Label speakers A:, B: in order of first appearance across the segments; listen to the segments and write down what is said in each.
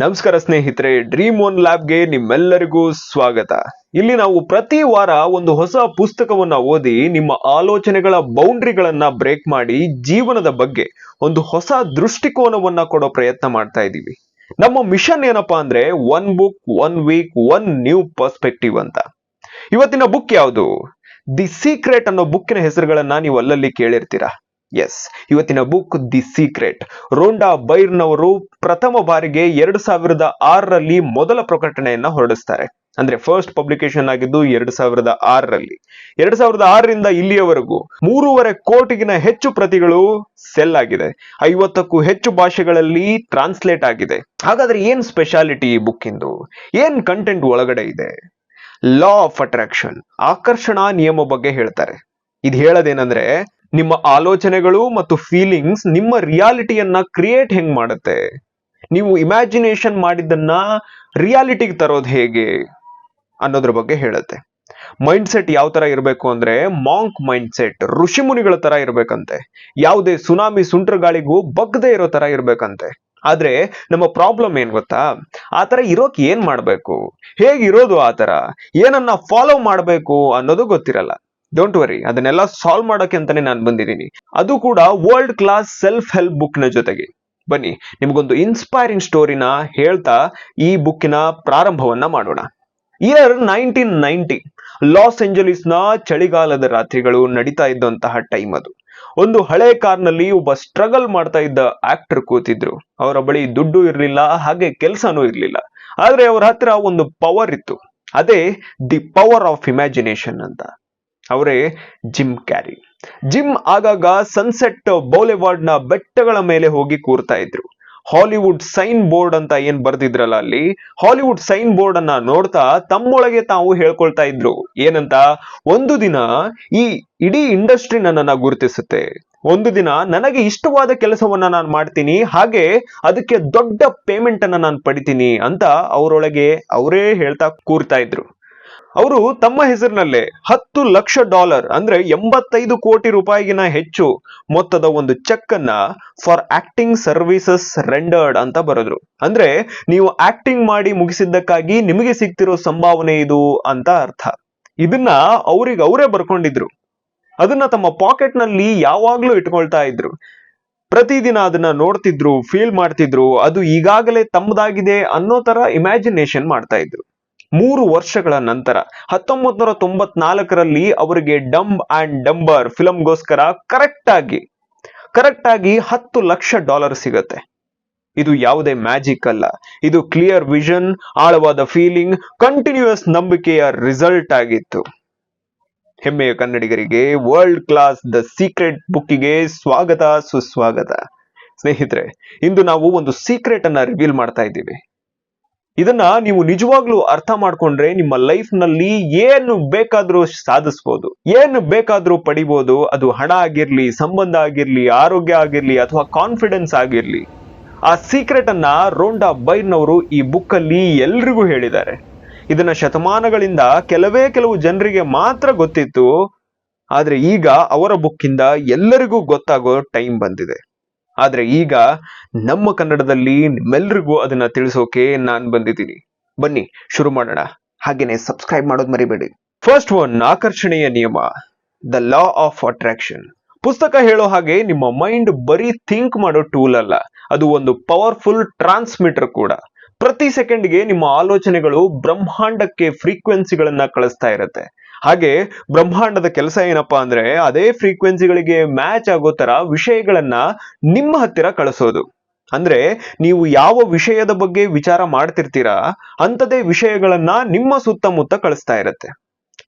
A: ನಮಸ್ಕಾರ ಸ್ನೇಹಿತರೆ dream one ಲ್ಯಾಬ್ಗೆ ನಿಮ್ಮೆಲ್ಲರಿಗೂ ಸ್ವಾಗತ. ಇಲ್ಲಿ ನಾವು ಪ್ರತಿ ವಾರ ಒಂದು ಹೊಸ ಪುಸ್ತಕವನ್ನ ಓದಿ ನಿಮ್ಮ ಆಲೋಚನೆಗಳ ಬೌಂಡ್ರಿಗಳನ್ನ ಬ್ರೇಕ್ ಮಾಡಿ ಜೀವನದ ಬಗ್ಗೆ ಒಂದು ಹೊಸ ದೃಷ್ಟಿಕೋನವನ್ನ ಕೊಡೋ ಪ್ರಯತ್ನ ಮಾಡ್ತಾ ಇದ್ದೀವಿ. ನಮ್ಮ ಮಿಷನ್ ಏನಪ್ಪಾ ಅಂದ್ರೆ one book one week one new perspective ಅಂತ. ಇವತ್ತಿನ ಬುಕ್ ಯಾವುದು? ದಿ ಸೀಕ್ರೆಟ್ ಅನ್ನೋ ಬುಕ್ಕಿನ ಹೆಸರುಗಳನ್ನ ನೀವು ಅಲ್ಲಲ್ಲಿ ಕೇಳಿರ್ತೀರಾ? ಎಸ್ ಇವತ್ತಿನ ಬುಕ್ ದಿ ಸೀಕ್ರೆಟ್ ರೋಂಡಾ ಬೈರ್ನವರು ಪ್ರಥಮ ಬಾರಿಗೆ ಎರಡು ಸಾವಿರದ ಆರರಲ್ಲಿ ಮೊದಲ ಪ್ರಕಟಣೆಯನ್ನ ಹೊರಡಿಸ್ತಾರೆ. ಅಂದ್ರೆ ಫಸ್ಟ್ ಪಬ್ಲಿಕೇಶನ್ ಆಗಿದ್ದು ಎರಡು ಸಾವಿರದ ಆರರಲ್ಲಿ. ಎರಡು ಸಾವಿರದ ಆರರಿಂದ ಇಲ್ಲಿಯವರೆಗೂ ಮೂರುವರೆ ಕೋಟಿಗಿನ ಹೆಚ್ಚು ಪ್ರತಿಗಳು ಸೆಲ್ ಆಗಿದೆ. ಐವತ್ತಕ್ಕೂ ಹೆಚ್ಚು ಭಾಷೆಗಳಲ್ಲಿ ಟ್ರಾನ್ಸ್ಲೇಟ್ ಆಗಿದೆ. ಹಾಗಾದ್ರೆ ಏನ್ ಸ್ಪೆಷಾಲಿಟಿ ಈ ಬುಕ್ ಇಂದು? ಏನ್ ಕಂಟೆಂಟ್ ಒಳಗಡೆ ಇದೆ? ಲಾ ಆಫ್ ಅಟ್ರಾಕ್ಷನ್ ಆಕರ್ಷಣಾ ನಿಯಮ ಬಗ್ಗೆ ಹೇಳ್ತಾರೆ. ಇದು ಹೇಳೋದೇನಂದ್ರೆ ನಿಮ್ಮ ಆಲೋಚನೆಗಳು ಮತ್ತು ಫೀಲಿಂಗ್ಸ್ ನಿಮ್ಮ ರಿಯಾಲಿಟಿಯನ್ನ ಕ್ರಿಯೇಟ್ ಹೆಂಗ್ ಮಾಡುತ್ತೆ? ನೀವು ಇಮ್ಯಾಜಿನೇಷನ್ ಮಾಡಿದ್ದನ್ನ ರಿಯಾಲಿಟಿಗೆ ತರೋದು ಹೇಗೆ ಅನ್ನೋದ್ರ ಬಗ್ಗೆ ಹೇಳುತ್ತೆ. ಮೈಂಡ್ ಸೆಟ್ ಯಾವ ತರ ಇರಬೇಕು ಅಂದ್ರೆ ಮಾಂಕ್ ಮೈಂಡ್ ಸೆಟ್ ಋಷಿಮುನಿಗಳ ತರ ಇರ್ಬೇಕಂತೆ. ಯಾವುದೇ ಸುನಾಮಿ ಸುಂಟ್ರ ಗಾಳಿಗೂ ಬಗ್ಗದೆ ಇರೋ ತರ ಇರ್ಬೇಕಂತೆ. ಆದ್ರೆ ನಮ್ಮ ಪ್ರಾಬ್ಲಮ್ ಏನ್ ಗೊತ್ತಾ? ಆ ತರ ಇರೋಕ್ ಏನ್ ಮಾಡ್ಬೇಕು? ಹೇಗಿರೋದು ಆ ತರ? ಏನನ್ನ ಫಾಲೋ ಮಾಡ್ಬೇಕು ಅನ್ನೋದು ಗೊತ್ತಿರಲ್ಲ. ಡೋಂಟ್ ವರಿ ಅದನ್ನೆಲ್ಲ ಸಾಲ್ವ್ ಮಾಡೋಕೆ ಅಂತಾನೆ ನಾನು ಬಂದಿದ್ದೀನಿ. ಅದು ಕೂಡ ವರ್ಲ್ಡ್ ಕ್ಲಾಸ್ ಸೆಲ್ಫ್ ಹೆಲ್ಪ್ ಬುಕ್ನ ಜೊತೆಗೆ. ಬನ್ನಿ, ನಿಮಗೊಂದು ಇನ್ಸ್ಪೈರಿಂಗ್ ಸ್ಟೋರಿನ ಹೇಳ್ತಾ ಈ ಬುಕ್ಕಿನ ಪ್ರಾರಂಭವನ್ನ ಮಾಡೋಣ. ಇಯರ್ ನೈನ್ಟೀನ್ ನೈನ್ಟಿ ಲಾಸ್ ಏಂಜಲೀಸ್ನ ಚಳಿಗಾಲದ ರಾತ್ರಿಗಳು ನಡೀತಾ ಇದ್ದಂತಹ ಟೈಮ್ ಅದು. ಒಂದು ಹಳೆ ಕಾರ್ನಲ್ಲಿ ಒಬ್ಬ ಸ್ಟ್ರಗಲ್ ಮಾಡ್ತಾ ಇದ್ದ ಆಕ್ಟರ್ ಕೂತಿದ್ರು. ಅವರ ಬಳಿ ದುಡ್ಡು ಇರಲಿಲ್ಲ, ಹಾಗೆ ಕೆಲಸನೂ ಇರಲಿಲ್ಲ. ಆದ್ರೆ ಅವರ ಹತ್ರ ಒಂದು ಪವರ್ ಇತ್ತು. ಅದೇ ದಿ ಪವರ್ ಆಫ್ ಇಮ್ಯಾಜಿನೇಷನ್ ಅಂತ. ಅವರೇ ಜಿಮ್ ಕ್ಯಾರಿ. ಜಿಮ್ ಆಗಾಗ ಸನ್ಸೆಟ್ ಬೌಲೆವಾರ್ಡ್ನ ಬೆಟ್ಟಗಳ ಮೇಲೆ ಹೋಗಿ ಕೂರ್ತಾ ಇದ್ರು. ಹಾಲಿವುಡ್ ಸೈನ್ ಬೋರ್ಡ್ ಅಂತ ಏನ್ ಬರ್ದಿದ್ರಲ್ಲ ಅಲ್ಲಿ? ಹಾಲಿವುಡ್ ಸೈನ್ ಬೋರ್ಡ್ ಅನ್ನ ನೋಡ್ತಾ ತಮ್ಮೊಳಗೆ ತಾವು ಹೇಳ್ಕೊಳ್ತಾ ಇದ್ರು. ಏನಂತ? ಒಂದು ದಿನ ಈ ಇಡೀ ಇಂಡಸ್ಟ್ರಿ ನನ್ನನ್ನ ಗುರುತಿಸುತ್ತೆ. ಒಂದು ದಿನ ನನಗೆ ಇಷ್ಟವಾದ ಕೆಲಸವನ್ನ ನಾನು ಮಾಡ್ತೀನಿ, ಹಾಗೆ ಅದಕ್ಕೆ ದೊಡ್ಡ ಪೇಮೆಂಟ್ ಅನ್ನ ನಾನು ಪಡಿತೀನಿ ಅಂತ ಅವರೊಳಗೆ ಅವರೇ ಹೇಳ್ತಾ ಕೂರ್ತಾ ಇದ್ರು. ಅವರು ತಮ್ಮ ಹೆಸರಿನಲ್ಲೇ ಹತ್ತು ಲಕ್ಷ ಡಾಲರ್ ಅಂದ್ರೆ ಎಂಬತ್ತೈದು ಕೋಟಿ ರೂಪಾಯಿಗಿನ ಹೆಚ್ಚು ಮೊತ್ತದ ಒಂದು ಚೆಕ್ ಅನ್ನ ಫಾರ್ ಆಕ್ಟಿಂಗ್ ಸರ್ವಿಸಸ್ ರೆಂಡರ್ಡ್ ಅಂತ ಬರೆದ್ರು. ಅಂದ್ರೆ ನೀವು ಆಕ್ಟಿಂಗ್ ಮಾಡಿ ಮುಗಿಸಿದ್ದಕ್ಕಾಗಿ ನಿಮಗೆ ಸಿಗ್ತಿರೋ ಸಂಭಾವನೆ ಇದು ಅಂತ ಅರ್ಥ. ಇದನ್ನ ಅವ್ರಿಗೆ ಅವರೇ ಬರ್ಕೊಂಡಿದ್ರು. ಅದನ್ನ ತಮ್ಮ ಪಾಕೆಟ್ನಲ್ಲಿ ಯಾವಾಗ್ಲೂ ಇಟ್ಕೊಳ್ತಾ ಇದ್ರು. ಪ್ರತಿದಿನ ಅದನ್ನ ನೋಡ್ತಿದ್ರು, ಫೀಲ್ ಮಾಡ್ತಿದ್ರು, ಅದು ಈಗಾಗಲೇ ತಮ್ಮದಾಗಿದೆ ಅನ್ನೋ ತರ ಇಮ್ಯಾಜಿನೇಷನ್ ಮಾಡ್ತಾ ಇದ್ರು. ಮೂರು ವರ್ಷಗಳ ನಂತರ ಹತ್ತೊಂಬತ್ ನೂರ ತೊಂಬತ್ನಾಲ್ಕರಲ್ಲಿ ಅವರಿಗೆ ಡಂಬ್ ಅಂಡ್ ಡಂಬರ್ ಫಿಲಮ್ಗೋಸ್ಕರ ಕರೆಕ್ಟ್ ಆಗಿ ಕರೆಕ್ಟ್ ಆಗಿ ಹತ್ತು ಲಕ್ಷ ಡಾಲರ್ ಸಿಗತ್ತೆ. ಇದು ಯಾವುದೇ ಮ್ಯಾಜಿಕ್ ಅಲ್ಲ. ಇದು ಕ್ಲಿಯರ್ ವಿಷನ್, ಆಳವಾದ ಫೀಲಿಂಗ್, ಕಂಟಿನ್ಯೂಯಸ್ ನಂಬಿಕೆಯ ರಿಸಲ್ಟ್ ಆಗಿತ್ತು. ಹೆಮ್ಮೆಯ ಕನ್ನಡಿಗರಿಗೆ ವರ್ಲ್ಡ್ ಕ್ಲಾಸ್ ದ ಸೀಕ್ರೆಟ್ ಬುಕ್ಕಿಗೆ ಸ್ವಾಗತ, ಸುಸ್ವಾಗತ. ಸ್ನೇಹಿತರೆ, ಇಂದು ನಾವು ಒಂದು ಸೀಕ್ರೆಟ್ ಅನ್ನ ರಿವೀಲ್ ಮಾಡ್ತಾ ಇದ್ದೀವಿ. ಇದನ್ನ ನೀವು ನಿಜವಾಗ್ಲೂ ಅರ್ಥ ಮಾಡ್ಕೊಂಡ್ರೆ ನಿಮ್ಮ ಲೈಫ್ನಲ್ಲಿ ಏನು ಬೇಕಾದ್ರೂ ಸಾಧಿಸ್ಬೋದು. ಏನು ಬೇಕಾದ್ರೂ ಪಡಿಬೋದು. ಅದು ಹಣ ಆಗಿರ್ಲಿ, ಸಂಬಂಧ ಆಗಿರ್ಲಿ, ಆರೋಗ್ಯ ಆಗಿರ್ಲಿ ಅಥವಾ ಕಾನ್ಫಿಡೆನ್ಸ್ ಆಗಿರ್ಲಿ. ಆ ಸೀಕ್ರೆಟ್ ಅನ್ನ ರೋಂಡಾ ಬೈರ್ನವರು ಈ ಬುಕ್ ಅಲ್ಲಿ ಎಲ್ರಿಗೂ ಹೇಳಿದ್ದಾರೆ. ಇದನ್ನ ಶತಮಾನಗಳಿಂದ ಕೆಲವೇ ಕೆಲವು ಜನರಿಗೆ ಮಾತ್ರ ಗೊತ್ತಿತ್ತು. ಆದ್ರೆ ಈಗ ಅವರ ಬುಕ್ಕಿಂದ ಎಲ್ಲರಿಗೂ ಗೊತ್ತಾಗೋ ಟೈಮ್ ಬಂದಿದೆ. ಆದ್ರೆ ಈಗ ನಮ್ಮ ಕನ್ನಡದಲ್ಲಿ ನಿಮ್ಮೆಲ್ರಿಗೂ ಅದನ್ನ ತಿಳಿಸೋಕೆ ನಾನು ಬಂದಿದ್ದೀನಿ. ಬನ್ನಿ, ಶುರು ಮಾಡೋಣ. ಹಾಗೇನೆ ಸಬ್ಸ್ಕ್ರೈಬ್ ಮಾಡೋದು ಮರಿಬೇಡಿ. ಫಸ್ಟ್ ಒನ್ ಆಕರ್ಷಣೆಯ ನಿಯಮ. ದ ಲಾ ಆಫ್ ಅಟ್ರಾಕ್ಷನ್ ಪುಸ್ತಕ ಹೇಳೋ ಹಾಗೆ ನಿಮ್ಮ ಮೈಂಡ್ ಬರೀ ಥಿಂಕ್ ಮಾಡೋ ಟೂಲ್ ಅಲ್ಲ. ಅದು ಒಂದು ಪವರ್ಫುಲ್ ಟ್ರಾನ್ಸ್ಮಿಟರ್ ಕೂಡ. ಪ್ರತಿ ಸೆಕೆಂಡ್ಗೆ ನಿಮ್ಮ ಆಲೋಚನೆಗಳು ಬ್ರಹ್ಮಾಂಡಕ್ಕೆ ಫ್ರೀಕ್ವೆನ್ಸಿಗಳನ್ನ ಕಳಿಸ್ತಾ ಇರುತ್ತೆ. ಹಾಗೆ ಬ್ರಹ್ಮಾಂಡದ ಕೆಲಸ ಏನಪ್ಪಾ ಅಂದ್ರೆ ಅದೇ ಫ್ರೀಕ್ವೆನ್ಸಿಗಳಿಗೆ ಮ್ಯಾಚ್ ಆಗೋ ತರ ವಿಷಯಗಳನ್ನ ನಿಮ್ಮ ಹತ್ತಿರ ಕಳಿಸೋದು. ಅಂದ್ರೆ ನೀವು ಯಾವ ವಿಷಯದ ಬಗ್ಗೆ ವಿಚಾರ ಮಾಡ್ತಿರ್ತೀರಾ ಅಂತದೇ ವಿಷಯಗಳನ್ನ ನಿಮ್ಮ ಸುತ್ತಮುತ್ತ ಕಳಿಸ್ತಾ ಇರತ್ತೆ.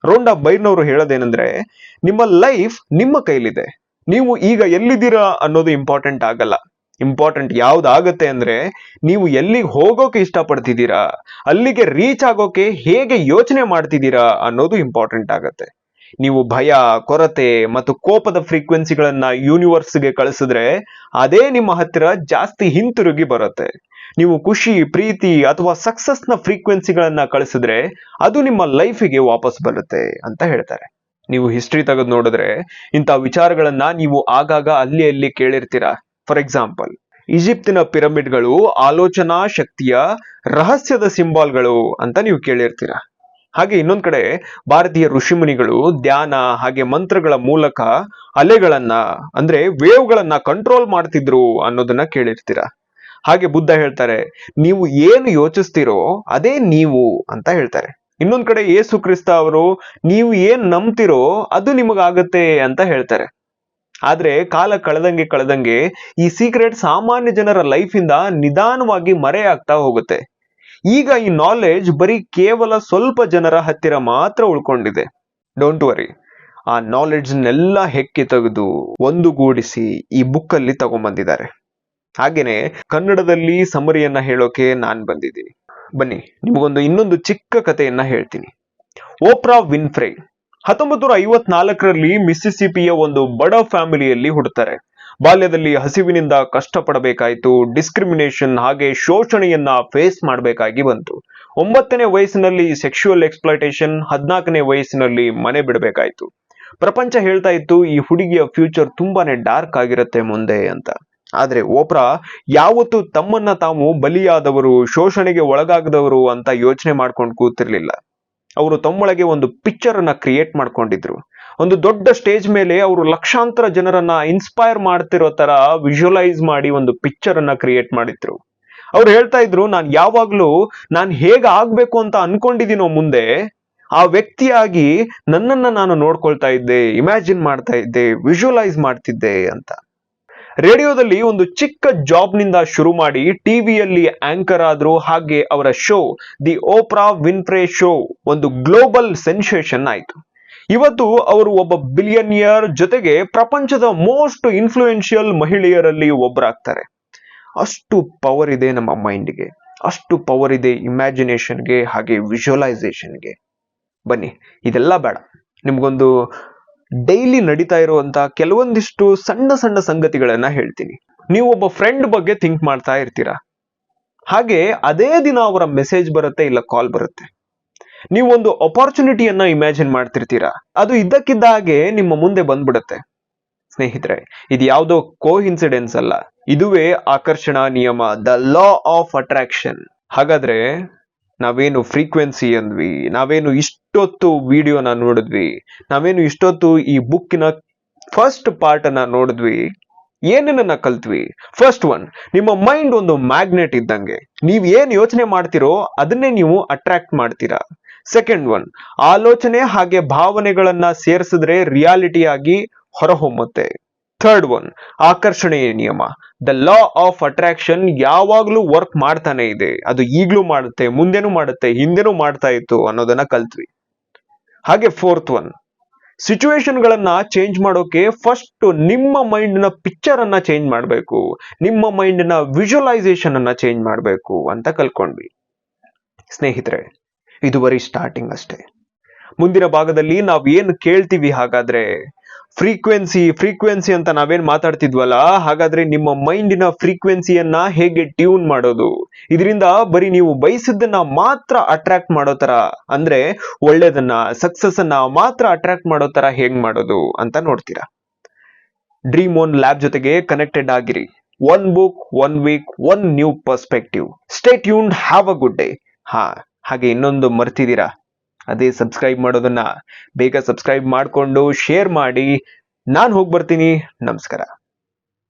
A: ರೋಂಡಾ ಬೈರ್ನವರು ಹೇಳೋದೇನೆಂದ್ರೆ, ನಿಮ್ಮ ಲೈಫ್ ನಿಮ್ಮ ಕೈಲಿದೆ. ನೀವು ಈಗ ಎಲ್ಲಿದ್ದೀರಾ ಅನ್ನೋದು ಇಂಪಾರ್ಟೆಂಟ್ ಆಗಲ್ಲ. ಇಂಪಾರ್ಟೆಂಟ್ ಯಾವ್ದಾಗತ್ತೆ ಅಂದ್ರೆ ನೀವು ಎಲ್ಲಿಗೆ ಹೋಗೋಕೆ ಇಷ್ಟಪಡ್ತಿದ್ದೀರಾ? ಅಲ್ಲಿಗೆ ರೀಚ್ ಆಗೋಕೆ ಹೇಗೆ ಯೋಚನೆ ಮಾಡ್ತಿದ್ದೀರಾ ಅನ್ನೋದು ಇಂಪಾರ್ಟೆಂಟ್ ಆಗತ್ತೆ. ನೀವು ಭಯ, ಕೊರತೆ ಮತ್ತು ಕೋಪದ ಫ್ರೀಕ್ವೆನ್ಸಿಗಳನ್ನ ಯೂನಿವರ್ಸ್ಗೆ ಕಳಿಸಿದ್ರೆ ಅದೇ ನಿಮ್ಮ ಹತ್ತಿರ ಜಾಸ್ತಿ ಹಿಂತಿರುಗಿ ಬರುತ್ತೆ. ನೀವು ಖುಷಿ, ಪ್ರೀತಿ ಅಥವಾ ಸಕ್ಸಸ್ನ ಫ್ರೀಕ್ವೆನ್ಸಿಗಳನ್ನ ಕಳಿಸಿದ್ರೆ ಅದು ನಿಮ್ಮ ಲೈಫಿಗೆ ವಾಪಸ್ ಬರುತ್ತೆ ಅಂತ ಹೇಳ್ತಾರೆ. ನೀವು ಹಿಸ್ಟ್ರಿ ತೆಗೆದು ನೋಡಿದ್ರೆ ಇಂಥ ವಿಚಾರಗಳನ್ನ ನೀವು ಆಗಾಗ ಅಲ್ಲಿ ಅಲ್ಲಿ ಕೇಳಿರ್ತೀರಾ? ಫಾರ್ ಎಕ್ಸಾಂಪಲ್ ಈಜಿಪ್ತಿನ ಪಿರಮಿಡ್ಗಳು ಆಲೋಚನಾ ಶಕ್ತಿಯ ರಹಸ್ಯದ ಸಿಂಬಾಲ್ಗಳು ಅಂತ ನೀವು ಕೇಳಿರ್ತೀರ. ಹಾಗೆ ಇನ್ನೊಂದ್ ಕಡೆ ಭಾರತೀಯ ಋಷಿಮುನಿಗಳು ಧ್ಯಾನ ಹಾಗೆ ಮಂತ್ರಗಳ ಮೂಲಕ ಅಲೆಗಳನ್ನ, ಅಂದ್ರೆ ವೇವ್ಗಳನ್ನ ಕಂಟ್ರೋಲ್ ಮಾಡ್ತಿದ್ರು ಅನ್ನೋದನ್ನ ಕೇಳಿರ್ತೀರ. ಹಾಗೆ ಬುದ್ಧ ಹೇಳ್ತಾರೆ, ನೀವು ಏನು ಯೋಚಿಸ್ತೀರೋ ಅದೇ ನೀವು ಅಂತ ಹೇಳ್ತಾರೆ. ಇನ್ನೊಂದ್ ಕಡೆ ಯೇಸು ಕ್ರಿಸ್ತ ಅವರು, ನೀವು ಏನ್ ನಂಬ್ತಿರೋ ಅದು ನಿಮಗಾಗತ್ತೆ ಅಂತ ಹೇಳ್ತಾರೆ. ಆದ್ರೆ ಕಾಲ ಕಳೆದಂಗೆ ಕಳೆದಂಗೆ ಈ ಸೀಕ್ರೆಟ್ ಸಾಮಾನ್ಯ ಜನರ ಲೈಫ್ ಇಂದ ನಿಧಾನವಾಗಿ ಮರೆಯಾಗ್ತಾ ಹೋಗುತ್ತೆ. ಈಗ ಈ ನಾಲೆಡ್ಜ್ ಬರೀ ಕೇವಲ ಸ್ವಲ್ಪ ಜನರ ಹತ್ತಿರ ಮಾತ್ರ ಉಳ್ಕೊಂಡಿದೆ. ಡೋಂಟ್ ವರಿ ಆ ನಾಲೆಡ್ಜ್ನೆಲ್ಲ ಹೆಕ್ಕಿ ತೆಗೆದು ಒಂದುಗೂಡಿಸಿ ಈ ಬುಕ್ಕಲ್ಲಿ ತಗೊಂಡ್ಬಂದಿದ್ದಾರೆ ಹಾಗೇನೆ ಕನ್ನಡದಲ್ಲಿ ಸಮರಿಯನ್ನ ಹೇಳೋಕೆ ನಾನು ಬಂದಿದ್ದೀನಿ. ಬನ್ನಿ, ನಿಮಗೊಂದು ಇನ್ನೊಂದು ಚಿಕ್ಕ ಕಥೆಯನ್ನ ಹೇಳ್ತೀನಿ. ಓಪ್ರಾ ವಿನ್ಫ್ರೇ ಹತ್ತೊಂಬತ್ತು ನೂರ ಐವತ್ನಾಲ್ಕರಲ್ಲಿ ಮಿಸ್ಸಿಸಿಪಿಯ ಒಂದು ಬಡ ಫ್ಯಾಮಿಲಿಯಲ್ಲಿ ಹುಡ್ತಾರೆ ಬಾಲ್ಯದಲ್ಲಿ ಹಸಿವಿನಿಂದ ಕಷ್ಟಪಡಬೇಕಾಯಿತು. ಡಿಸ್ಕ್ರಿಮಿನೇಷನ್ ಹಾಗೆ ಶೋಷಣೆಯನ್ನ ಫೇಸ್ ಮಾಡಬೇಕಾಗಿ ಬಂತು. ಒಂಬತ್ತನೇ ವಯಸ್ಸಿನಲ್ಲಿ ಸೆಕ್ಷುವಲ್ ಎಕ್ಸ್ಪ್ಲಾಯ್ಟೇಷನ್ ಹದಿನಾಲ್ಕನೇ ವಯಸ್ಸಿನಲ್ಲಿ ಮನೆ ಬಿಡಬೇಕಾಯಿತು. ಪ್ರಪಂಚ ಹೇಳ್ತಾ ಇತ್ತು, ಈ ಹುಡುಗಿಯ ಫ್ಯೂಚರ್ ತುಂಬಾನೇ ಡಾರ್ಕ್ ಆಗಿರುತ್ತೆ ಮುಂದೆ ಅಂತ. ಆದ್ರೆ ಓಪ್ರಾ, ಯಾವತ್ತು ತಮ್ಮನ್ನ ತಾವು ಬಲಿಯಾದವರು, ಶೋಷಣೆಗೆ ಒಳಗಾಗದವರು ಅಂತ ಯೋಚನೆ ಮಾಡ್ಕೊಂಡು ಕೂತಿರ್ಲಿಲ್ಲ. ಅವರು ತಮ್ಮೊಳಗೆ ಒಂದು ಪಿಕ್ಚರ್ ಅನ್ನ ಕ್ರಿಯೇಟ್ ಮಾಡ್ಕೊಂಡಿದ್ರು. ಒಂದು ದೊಡ್ಡ ಸ್ಟೇಜ್ ಮೇಲೆ ಅವರು ಲಕ್ಷಾಂತರ ಜನರನ್ನ ಇನ್ಸ್ಪೈರ್ ಮಾಡ್ತಿರೋ ತರ ವಿಜುವಲೈಸ್ ಮಾಡಿ ಒಂದು ಪಿಕ್ಚರ್ ಅನ್ನ ಕ್ರಿಯೇಟ್ ಮಾಡಿದ್ರು. ಅವ್ರು ಹೇಳ್ತಾ ಇದ್ರು, ನಾನು ಯಾವಾಗ್ಲೂ, ನಾನು ಹೇಗ್ ಆಗ್ಬೇಕು ಅಂತ ಅನ್ಕೊಂಡಿದ್ದೀನೋ ಮುಂದೆ, ಆ ವ್ಯಕ್ತಿಯಾಗಿ ನನ್ನನ್ನ ನಾನು ನೋಡ್ಕೊಳ್ತಾ ಇದ್ದೆ ಇಮ್ಯಾಜಿನ್ ಮಾಡ್ತಾ ಇದ್ದೆ ವಿಜುವಲೈಸ್ ಮಾಡ್ತಿದ್ದೆ ಅಂತ. ರೇಡಿಯೋದಲ್ಲಿ ಒಂದು ಚಿಕ್ಕ ಜಾಬ್ನಿಂದ ಶುರು ಮಾಡಿ ಟಿವಿಯಲ್ಲಿ ಆಂಕರ್ ಆದ್ರು ಹಾಗೆ ಅವರ show, the Oprah Winfrey show, ಒಂದು ಗ್ಲೋಬಲ್ ಸೆನ್ಸೇಷನ್ ಆಯ್ತು. ಇವತ್ತು ಅವರು ಒಬ್ಬ ಬಿಲಿಯನಿಯರ್ ಜೊತೆಗೆ ಪ್ರಪಂಚದ ಮೋಸ್ಟ್ ಇನ್ಫ್ಲೂಯೆನ್ಷಿಯಲ್ ಮಹಿಳೆಯರಲ್ಲಿ ಒಬ್ಬರಾಗ್ತಾರೆ. ಅಷ್ಟು ಪವರ್ ಇದೆ ನಮ್ಮ ಮೈಂಡ್ಗೆ. ಅಷ್ಟು ಪವರ್ ಇದೆ ಇಮ್ಯಾಜಿನೇಷನ್ಗೆ ಹಾಗೆ ವಿಜುವಲೈಸೇಷನ್ಗೆ ಬನ್ನಿ, ಇದೆಲ್ಲ ಬೇಡ. ನಿಮ್ಗೊಂದು ಡೈಲಿ ನಡೀತಾ ಇರುವಂತಹ ಕೆಲವೊಂದಿಷ್ಟು ಸಣ್ಣ ಸಣ್ಣ ಸಂಗತಿಗಳನ್ನ ಹೇಳ್ತೀನಿ. ನೀವು ಒಬ್ಬ ಫ್ರೆಂಡ್ ಬಗ್ಗೆ ಥಿಂಕ್ ಮಾಡ್ತಾ ಇರ್ತೀರಾ? ಹಾಗೆ ಅದೇ ದಿನ ಅವರ ಮೆಸೇಜ್ ಬರುತ್ತೆ ಇಲ್ಲ ಕಾಲ್ ಬರುತ್ತೆ. ನೀವು ಒಂದು ಅಪಾರ್ಚುನಿಟಿಯನ್ನ ಇಮ್ಯಾಜಿನ್ ಮಾಡ್ತಿರ್ತೀರಾ? ಅದು ಇದ್ದಕ್ಕಿದ್ದ ಹಾಗೆ ನಿಮ್ಮ ಮುಂದೆ ಬಂದ್ಬಿಡುತ್ತೆ. ಸ್ನೇಹಿತರೆ, ಇದು ಯಾವುದೋ ಕೋ ಇನ್ಸಿಡೆನ್ಸ್ ಅಲ್ಲ. ಇದುವೇ ಆಕರ್ಷಣಾ ನಿಯಮ ದ ಲಾ ಆಫ್ ಅಟ್ರಾಕ್ಷನ್ ಹಾಗಾದ್ರೆ ನಾವೇನು ಫ್ರೀಕ್ವೆನ್ಸಿ ಅಂದ್ವಿ, ನಾವೇನು ಇಷ್ಟೊತ್ತು ವಿಡಿಯೋನ ನೋಡಿದ್ವಿ, ನಾವೇನು ಇಷ್ಟೊತ್ತು ಈ ಬುಕ್ಕಿನ ಫಸ್ಟ್ ಪಾರ್ಟ್ ಅನ್ನ ನೋಡಿದ್ವಿ, ಏನೇನನ್ನ ಕಲ್ತ್ವಿ? ಫಸ್ಟ್ ಒನ್ ನಿಮ್ಮ ಮೈಂಡ್ ಒಂದು ಮ್ಯಾಗ್ನೆಟ್ ಇದ್ದಂಗೆ, ನೀವ್ ಏನ್ ಯೋಚನೆ ಮಾಡ್ತಿರೋ ಅದನ್ನೇ ನೀವು ಅಟ್ರಾಕ್ಟ್ ಮಾಡ್ತೀರಾ. ಸೆಕೆಂಡ್ ಒನ್ ಆಲೋಚನೆ ಹಾಗೆ ಭಾವನೆಗಳನ್ನ ಸೇರಿಸಿದ್ರೆ ರಿಯಾಲಿಟಿ ಆಗಿ ಹೊರಹೊಮ್ಮುತ್ತೆ. ಥರ್ಡ್ ಒನ್ ಆಕರ್ಷಣೆಯ ನಿಯಮ. ದ ಲಾ ಆಫ್ ಅಟ್ರಾಕ್ಷನ್ ಯಾವಾಗ್ಲೂ ವರ್ಕ್ ಮಾಡ್ತಾನೆ ಇದೆ. ಅದು ಈಗಲೂ ಮಾಡುತ್ತೆ, ಮುಂದೆನೂ ಮಾಡುತ್ತೆ, ಹಿಂದೆನೂ ಮಾಡ್ತಾ ಇತ್ತು ಅನ್ನೋದನ್ನ ಕಲ್ತ್ವಿ. ಹಾಗೆ ಫೋರ್ತ್ ಒನ್ ಸಿಚುವೇಶನ್ಗಳನ್ನ ಚೇಂಜ್ ಮಾಡೋಕೆ ಫಸ್ಟ್ ನಿಮ್ಮ ಮೈಂಡ್ನ ಪಿಕ್ಚರ್ ಅನ್ನ ಚೇಂಜ್ ಮಾಡಬೇಕು. ನಿಮ್ಮ ಮೈಂಡ್ನ ವಿಜುವಲೈಸೇಷನ್ ಅನ್ನ ಚೇಂಜ್ ಮಾಡಬೇಕು ಅಂತ ಕಲ್ಕೊಂಡ್ವಿ ಸ್ನೇಹಿತರೆ ಇದು ಬರೀ ಸ್ಟಾರ್ಟಿಂಗ್ ಅಷ್ಟೇ. ಮುಂದಿನ ಭಾಗದಲ್ಲಿ ನಾವು ಏನು ಕೇಳ್ತೀವಿ ಹಾಗಾದ್ರೆ ಫ್ರೀಕ್ವೆನ್ಸಿ ಫ್ರೀಕ್ವೆನ್ಸಿ ಅಂತ ನಾವೇನ್ ಮಾತಾಡ್ತಿದ್ವಲ್ಲ, ಹಾಗಾದ್ರೆ ನಿಮ್ಮ ಮೈಂಡಿನ ಫ್ರೀಕ್ವೆನ್ಸಿಯನ್ನ ಹೇಗೆ ಟ್ಯೂನ್ ಮಾಡೋದು? ಇದರಿಂದ ಬರೀ ನೀವು ಬಯಸಿದ್ದನ್ನ ಮಾತ್ರ ಅಟ್ರಾಕ್ಟ್ ಮಾಡೋ ತರ, ಅಂದ್ರೆ ಒಳ್ಳೇದನ್ನ ಸಕ್ಸಸ್ ಅನ್ನ ಮಾತ್ರ ಅಟ್ರಾಕ್ಟ್ ಮಾಡೋ ತರ ಹೇಗ್ ಮಾಡೋದು ಅಂತ ನೋಡ್ತೀರಾ? ಡ್ರೀಮ್ ಓನ್ ಲ್ಯಾಬ್ ಜೊತೆಗೆ ಕನೆಕ್ಟೆಡ್ ಆಗಿರಿ. One book one week one new perspective stay tune have a good day ಹಾ, ಹಾಗೆ ಇನ್ನೊಂದು ಮರ್ತಿದ್ದೀರಾ? ಅದೇ ಸಬ್ಸ್ಕ್ರೈಬ್ ಮಾಡೋದನ್ನ ಬೇಗ ಸಬ್ಸ್ಕ್ರೈಬ್ ಮಾಡಿಕೊಂಡು ಶೇರ್ ಮಾಡಿ. ನಾನು ಹೋಗಿ ಬರ್ತೀನಿ ನಮಸ್ಕಾರ.